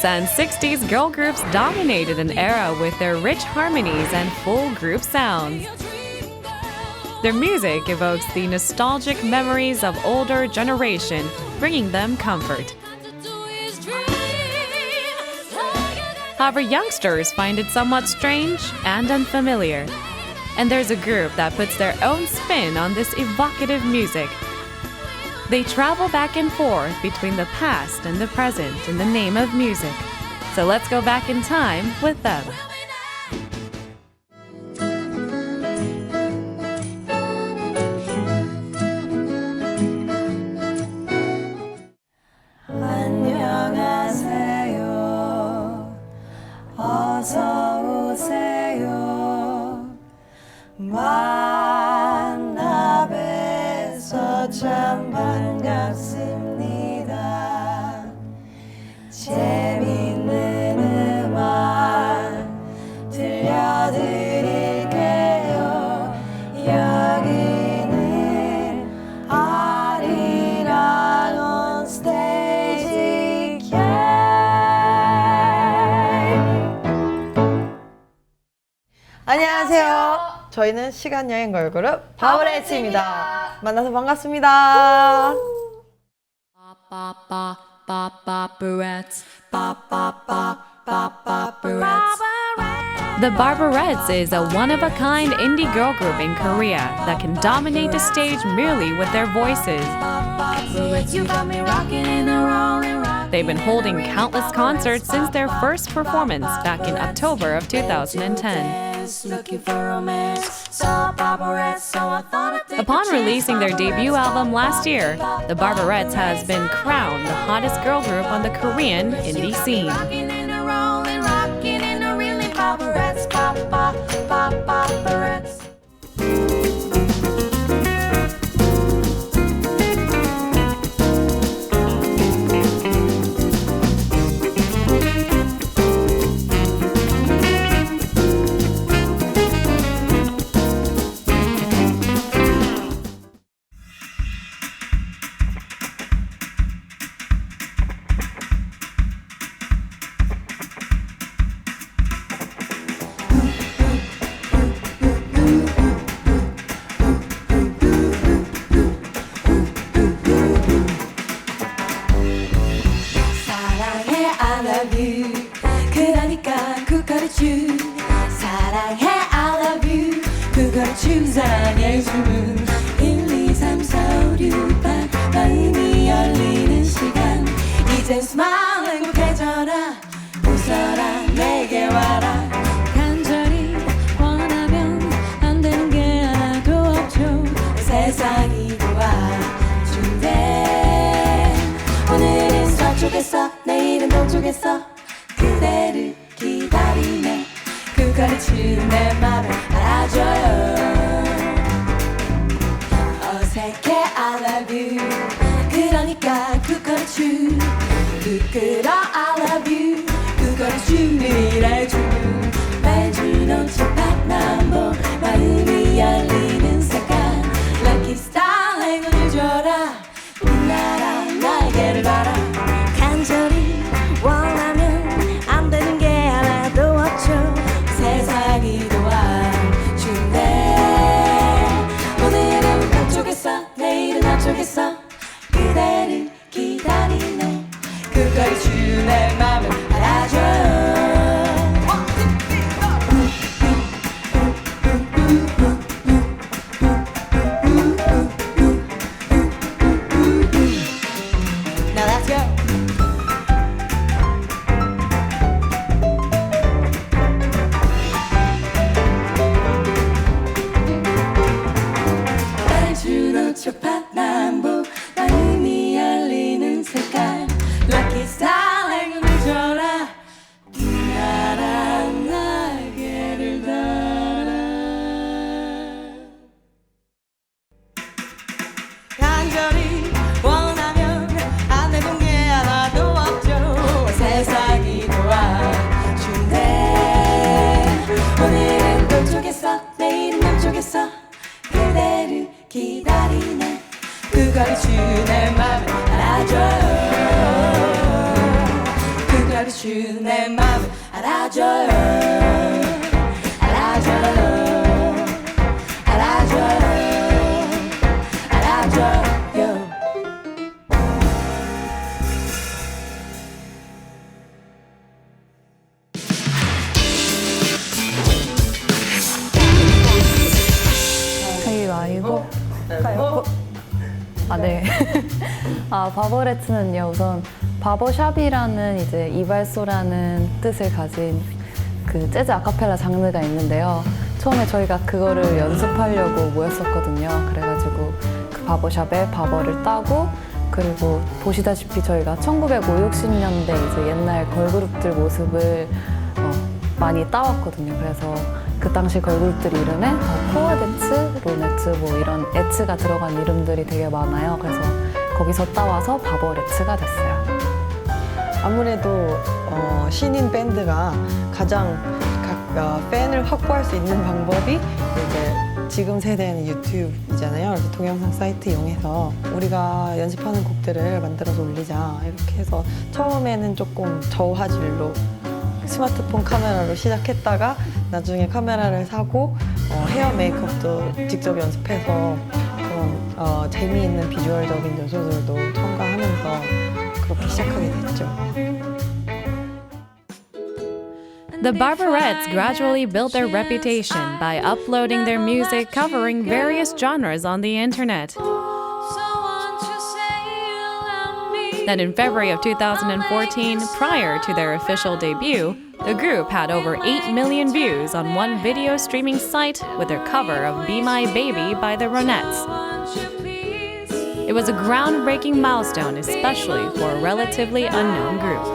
50s and 60s girl groups dominated an era with their rich harmonies and full group sounds. Their music evokes the nostalgic memories of older generation, bringing them comfort. However, youngsters find it somewhat strange and unfamiliar. And there's a group that puts their own spin on this evocative music. They travel back and forth between the past and the present in the name of music. So let's go back in time with them. 저희는 시간 여행 걸그룹 바브레츠입니다. 만나서 반갑습니다. The Barbarettes is a one of a kind indie girl group in Korea that can dominate the stage merely with their voices. They've been holding countless concerts since their first performance back in October of 2010. Upon releasing their debut album last year, the Barbarettes has been crowned the hottest girl group on the Korean indie scene. 주내 맘을 알아줘요. 어색해 I love you. 그러니까 그거를 주. 부끄러 I love you. 그거를 주이래 주. 매주 넘친 밤남보 그걸 주내 맘을 알아줘요 그걸 가르친 내 맘을 알아줘요 알아줘요 아, 바버레츠는요, 우선 바버샵이라는 이제 이발소라는 뜻을 가진 그 재즈 아카펠라 장르가 있는데요. 처음에 저희가 그거를 연습하려고 모였었거든요. 그래가지고 그 바버샵에 바버를 따고 그리고 보시다시피 저희가 1950, 60년대 이제 옛날 걸그룹들 모습을 어, 많이 따왔거든요. 그래서 그 당시 걸그룹들 이름에 더 코어데츠, 로네츠 뭐 이런 에츠가 들어간 이름들이 되게 많아요. 그래서 거기서 따와서 바버레츠가 됐어요. 아무래도 어, 신인 밴드가 가장 각, 어, 팬을 확보할 수 있는 방법이 이제 지금 세대는 유튜브이잖아요. 그래서 동영상 사이트 이용해서 우리가 연습하는 곡들을 만들어서 올리자 이렇게 해서 처음에는 조금 저화질로 스마트폰 카메라로 시작했다가 나중에 카메라를 사고 어, 헤어 메이크업도 직접 연습해서 어, 재미있는 비주얼적인 요소들도 첨가하면서 그렇게 시작하게 됐죠. The Barbarettes gradually built their reputation by uploading their music covering various genres on the internet. Then in February of 2014, prior to their official debut, the group had over 8 million views on one video streaming site with their cover of Be My Baby by the Ronettes. It was a groundbreaking milestone, especially for a relatively unknown group.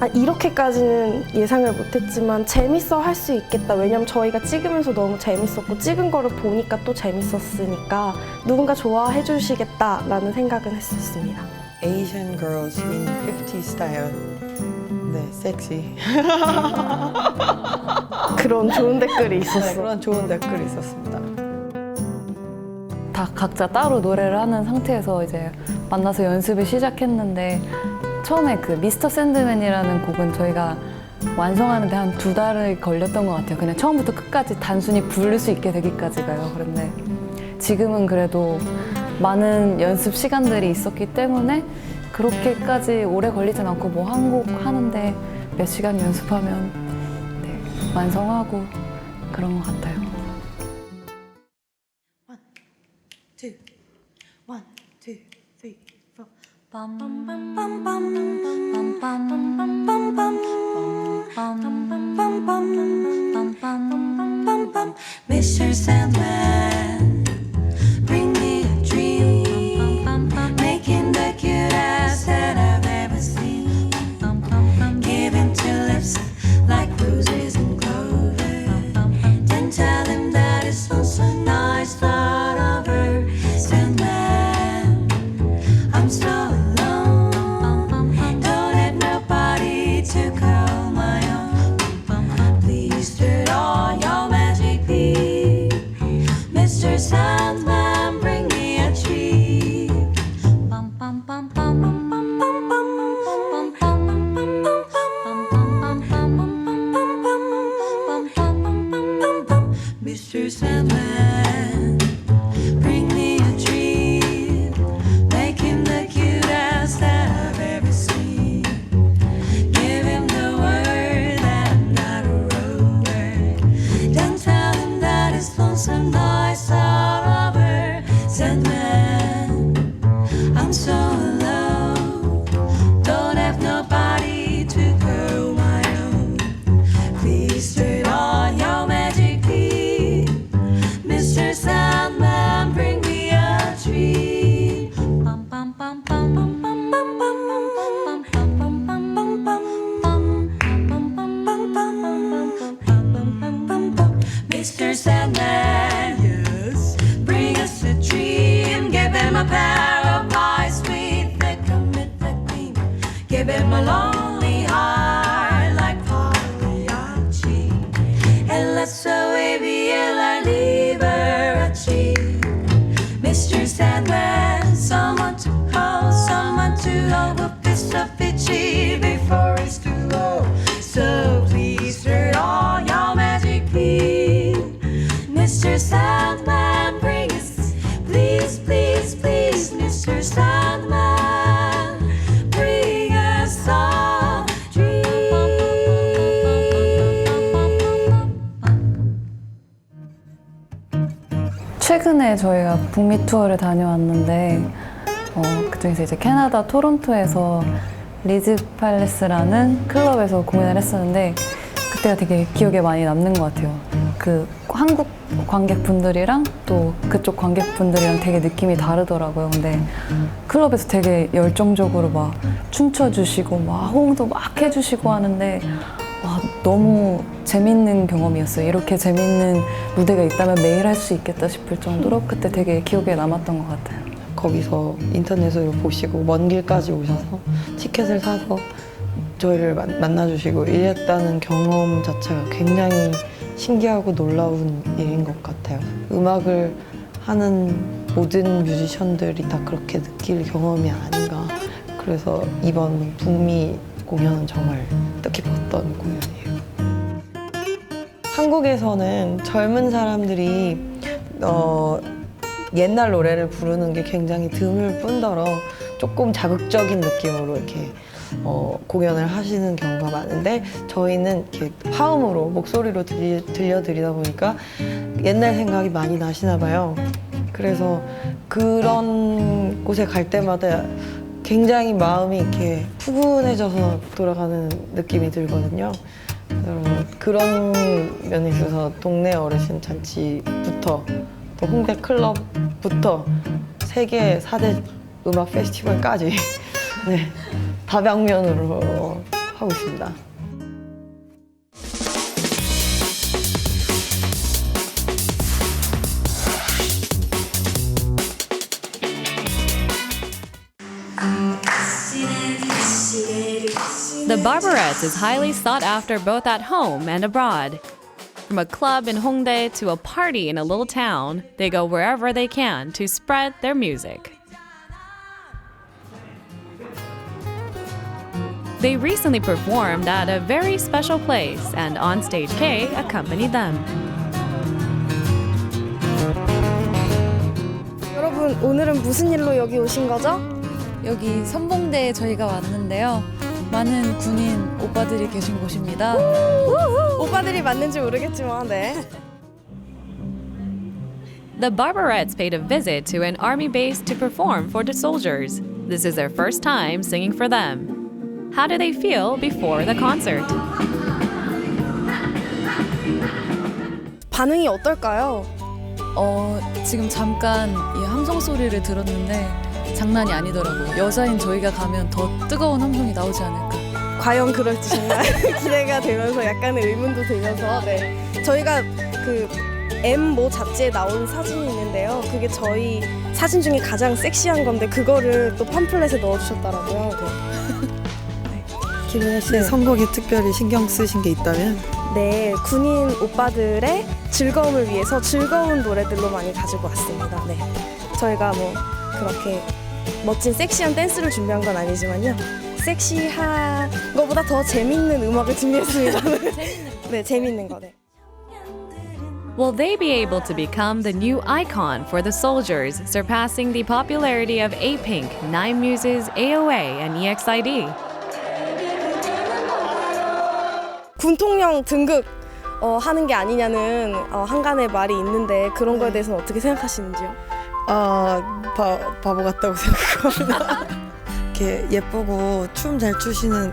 아, 이렇게까지는 예상을 못했지만 재밌어 할 수 있겠다. 왜냐면 저희가 찍으면서 너무 재밌었고 찍은 거를 보니까 또 재밌었으니까 누군가 좋아해 주시겠다라는 생각은 했었습니다. Asian girls in 50 style. 네, 섹시. 그런 좋은 댓글이 네, 있었어. 그런 좋은 댓글이 있었습니다. 다 각자 따로 노래를 하는 상태에서 이제 만나서 연습을 시작했는데 처음에 그 미스터 샌드맨이라는 곡은 저희가 완성하는데 한 두 달을 걸렸던 것 같아요. 그냥 처음부터 끝까지 단순히 부를 수 있게 되기까지가요. 그런데 지금은 그래도 많은 연습 시간들이 있었기 때문에 그렇게까지 오래 걸리진 않고 뭐 한 곡 하는데 몇 시간 연습하면 네, 완성하고 그런 것 같아요. two, one, two, three, four. Mr. Sandman, bring 저희가 북미 투어를 다녀왔는데 어, 그중에서 이제 캐나다 토론토에서 리즈 팔레스라는 클럽에서 공연을 했었는데 그때가 되게 기억에 많이 남는 것 같아요. 그 한국 관객분들이랑 또 그쪽 관객분들이랑 되게 느낌이 다르더라고요. 근데 클럽에서 되게 열정적으로 막 춤춰주시고 막 호응도 막 해주시고 하는데 와, 너무 재밌는 경험이었어요. 이렇게 재밌는 무대가 있다면 매일 할 수 있겠다 싶을 정도로 그때 되게 기억에 남았던 것 같아요. 거기서 인터넷으로 보시고 먼 길까지 오셔서 티켓을 사서 저희를 만- 만나주시고 이랬다는 경험 자체가 굉장히 신기하고 놀라운 일인 것 같아요. 음악을 하는 모든 뮤지션들이 다 그렇게 느낄 경험이 아닌가. 그래서 이번 북미 공연은 정말 뜻깊었던 공연이에요. 한국에서는 젊은 사람들이 어, 옛날 노래를 부르는 게 굉장히 드물 뿐더러 조금 자극적인 느낌으로 이렇게 어, 공연을 하시는 경우가 많은데 저희는 이렇게 화음으로 목소리로 들리, 들려드리다 보니까 옛날 생각이 많이 나시나 봐요. 그래서 그런 곳에 갈 때마다 굉장히 마음이 이렇게 푸근해져서 돌아가는 느낌이 들거든요. 그런 면에 있어서 동네 어르신 잔치부터 또 홍대 클럽부터 세계 4대 음악 페스티벌까지 네, 다방면으로 하고 있습니다. The Barbarettes is highly sought after both at home and abroad. From a club in Hongdae to a party in a little town, they go wherever they can to spread their music. They recently performed at a very special place, and Onstage K accompanied them. 여러분 오늘은 무슨 일로 여기 오신 거죠? 여기 선봉대에 저희가 왔는데요. 많은 군인 오빠들이 계신 곳입니다. 오빠들이 맞는지 모르겠지만 네. The Barbarettes paid a visit to an army base to perform for the soldiers. This is their first time singing for them. How do they feel before the concert? 반응이 어떨까요? 어, 지금 잠깐 이 함성 소리를 들었는데 장난이 아니더라고요. 여자인 저희가 가면 더 뜨거운 함성이 나오지 않을까. 과연 그럴지 정말 기대가 되면서 약간의 의문도 들면서 네 저희가 그 M 모 잡지에 나온 사진이 있는데요 그게 저희 사진 중에 가장 섹시한 건데 그거를 또 팜플렛에 넣어주셨더라고요 네. 김은혜 씨 선곡에 특별히 신경 쓰신 게 있다면? 네 군인 오빠들의 즐거움을 위해서 즐거운 노래들로 많이 가지고 왔습니다 네 저희가 뭐 그렇게 멋진 섹시한 댄스를 준비한 건 아니지만요 섹시한 거보다 더 재밌는 음악을 준비했습니다 네 재밌는 거 네. Will they be able to become the new icon for the soldiers, surpassing the popularity of A-Pink, Nine Muses, AOA, and E EXID? 군통령 등극 어, 하는 게 아니냐는 어, 한간의 말이 있는데 그런 거에 대해서는 어떻게 생각하시는지요? 아 바, 바보 같다고 생각합니다. 이렇게 예쁘고 춤 잘 추시는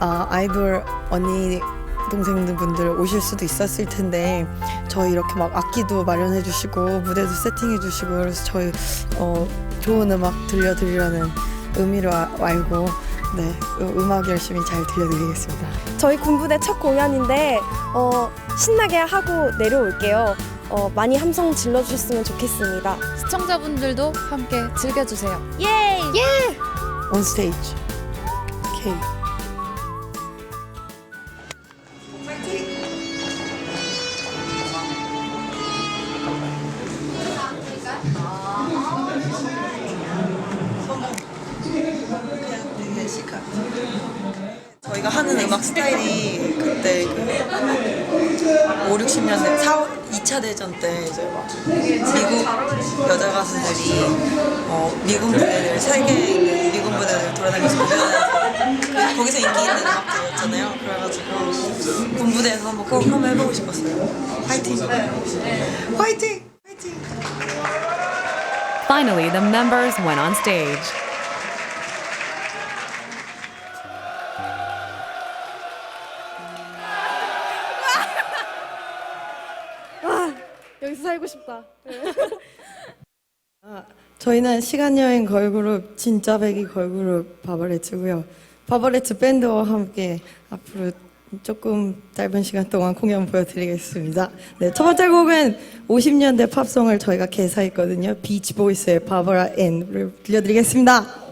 아, 아이돌 언니 동생들 분들 오실 수도 있었을 텐데 저희 이렇게 막 악기도 마련해 주시고 무대도 세팅해 주시고 그래서 저희 어, 좋은 음악 들려드리려는 의미로 아- 알고 네 음- 음악 열심히 잘 들려드리겠습니다. 저희 군부대 첫 공연인데 어, 신나게 하고 내려올게요. 어, 많이 함성 질러주셨으면 좋겠습니다. 시청자분들도 함께 즐겨주세요. 예이! 온 스테 2차 대전 때 이제 막 미국 여자 가수들이 어, 부대들 세계에 있는 미군 부대들 돌아다니면서 거기서 인기 있는 음악들이었잖아요. 그래가지고 군부대에서 한번 꼭 한번 해보고 싶었어요. 화이팅! 화이팅! 화이팅! Finally, the members went on stage. 싶다. 저희는 시간여행 걸그룹 진짜 배기 걸그룹 바버레츠고요. 바버레츠 밴드와 함께 앞으로 조금 짧은 시간 동안 공연 보여드리겠습니다. 네, 첫 번째 곡은 50년대 팝송을 저희가 개사했거든요. 비치 보이스의 바버라 앤을 들려드리겠습니다.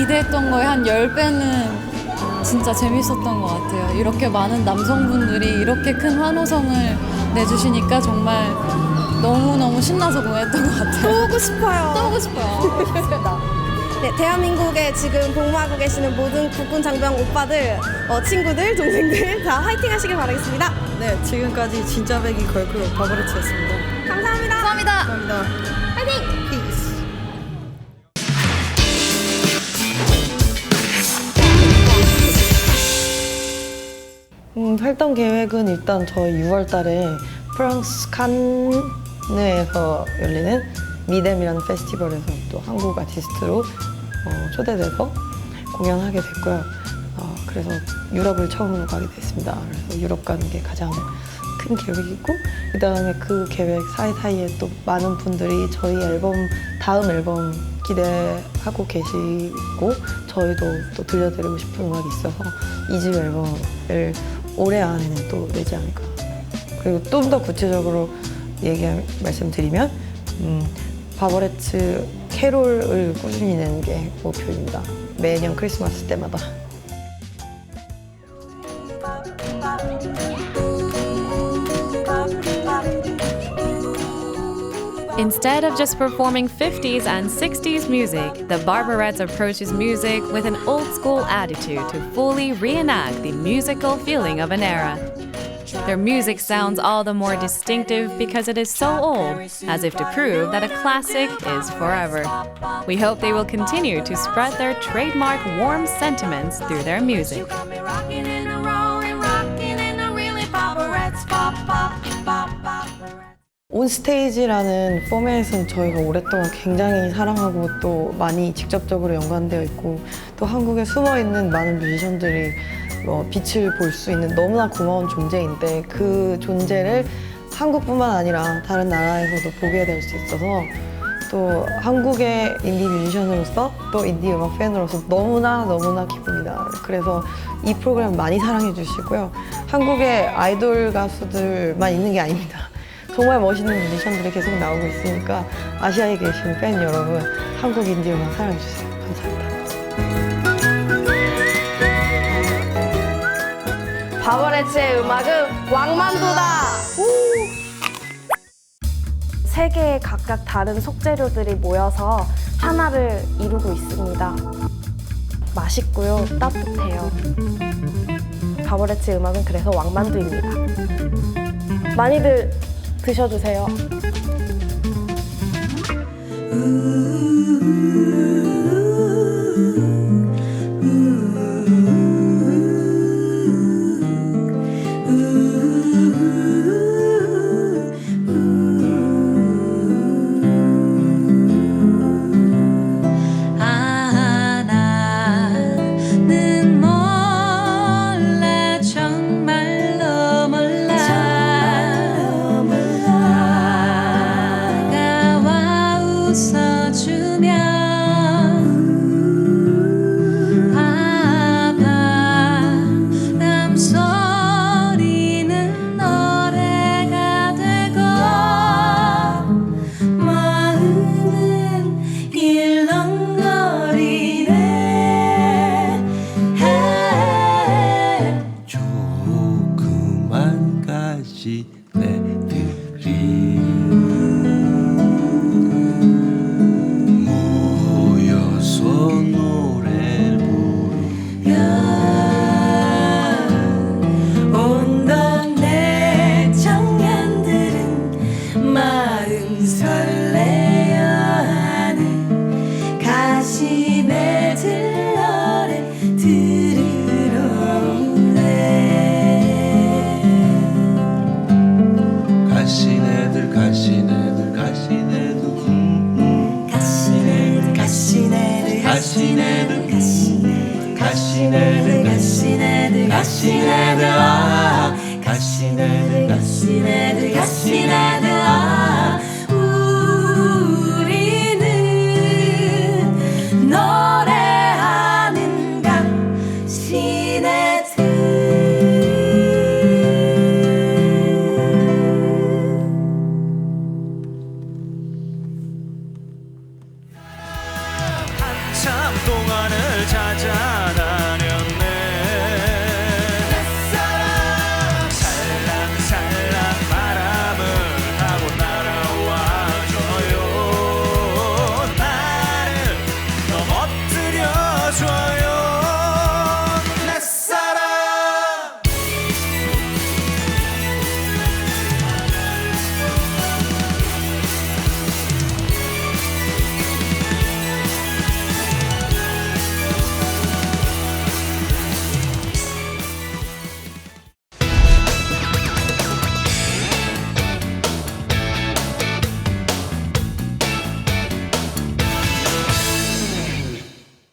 기대했던 거에 한 10배는 진짜 재밌었던 것 같아요. 이렇게 많은 남성분들이 이렇게 큰 환호성을 내주시니까 정말 너무너무 신나서 공연했던 것 같아요. 또 오고 싶어요. 또 오고 싶어요. 네, 대한민국에 지금 복무하고 계시는 모든 국군 장병 오빠들, 어, 친구들, 동생들 다 화이팅 하시길 바라겠습니다. 네, 지금까지 진짜 배기 걸그룹 바버레츠였습니다. 감사합니다. 감사합니다. 감사합니다. 화이팅! 활동 계획은 일단 저희 6월 달에 프랑스 칸느에서 열리는 미뎀이라는 페스티벌에서 또 한국 아티스트로 어, 초대돼서 공연하게 됐고요. 어, 그래서 유럽을 처음으로 가게 됐습니다. 그래서 유럽 가는 게 가장 큰 계획이고 그 다음에 그 계획 사이사이에 또 많은 분들이 저희 앨범 다음 앨범 기대하고 계시고 저희도 또 들려드리고 싶은 음악이 있어서 이집 앨범을 올해 안에는 또 내지 않을까. 그리고 좀 더 구체적으로 얘기 말씀드리면 음, 바버레츠 캐롤을 꾸준히 내는 게 목표입니다. 매년 크리스마스 때마다 Instead of just performing 50s and 60s music, the Barbarettes approaches music with an old school attitude to fully reenact the musical feeling of an era. Their music sounds all the more distinctive because it is so old, as if to prove that a classic is forever. We hope they will continue to spread their trademark warm sentiments through their music. 온스테이지라는 포맷은 저희가 오랫동안 굉장히 사랑하고 또 많이 직접적으로 연관되어 있고 또 한국에 숨어 있는 많은 뮤지션들이 어, 빛을 볼 수 있는 너무나 고마운 존재인데 그 존재를 한국뿐만 아니라 다른 나라에서도 보게 될 수 있어서 또 한국의 인디 뮤지션으로서 또 인디 음악 팬으로서 너무나 너무나 기쁩니다. 그래서 이 프로그램 많이 사랑해 주시고요. 한국의 아이돌 가수들만 있는 게 아닙니다. 정말 멋있는 뮤지션들이 계속 나오고 있으니까 아시아에 계신 팬 여러분 한국 인디 음악 사랑해 주세요. 감사합니다. 바버레츠의 음악은 왕만두다. 세 개의 각각 다른 속재료들이 모여서 하나를 이루고 있습니다. 맛있고요, 따뜻해요. 바버레츠의 음악은 그래서 왕만두입니다. 많이들 드셔주세요.